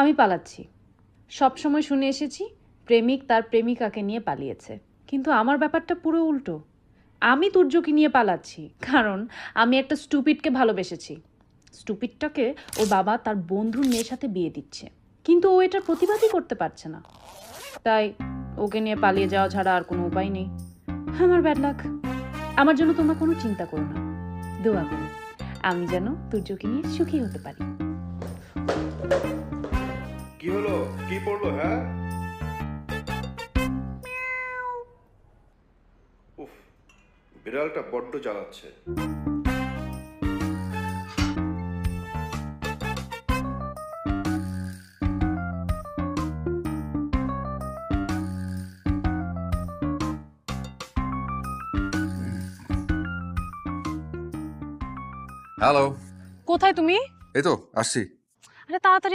আমি পালাচ্ছি। সবসময় শুনে এসেছি, প্রেমিক তার প্রেমিকাকে নিয়ে পালিয়েছে। কিন্তু আমার ব্যাপারটা পুরো উল্টো। আমি তুর্যকে নিয়ে পালাচ্ছি, কারণ আমি একটা স্টুপিডকে ভালোবেসেছি। স্টুপিডটাকে ওর বাবা তার বন্ধুর মেয়ের সাথে বিয়ে দিচ্ছে। কিন্তু ও এটার প্রতিবাদই করতে পারছে না। তাই ওকে নিয়ে পালিয়ে যাওয়া ছাড়া আর কোনো উপায় নেই। আমার ব্যাড লাক আমার জন্য তোমরা কোনো চিন্তা করো না। দোয়া করো। আমি যেন তুর্যকে নিয়ে সুখী হতে পারি। কি হলো? কি পড়ল হ্যাঁ? উফ বিড়ালটা বড্ড জ্বালাচ্ছে। হ্যালো কোথায় তুমি? এই তো আসছি। আরে তাড়াতাড়ি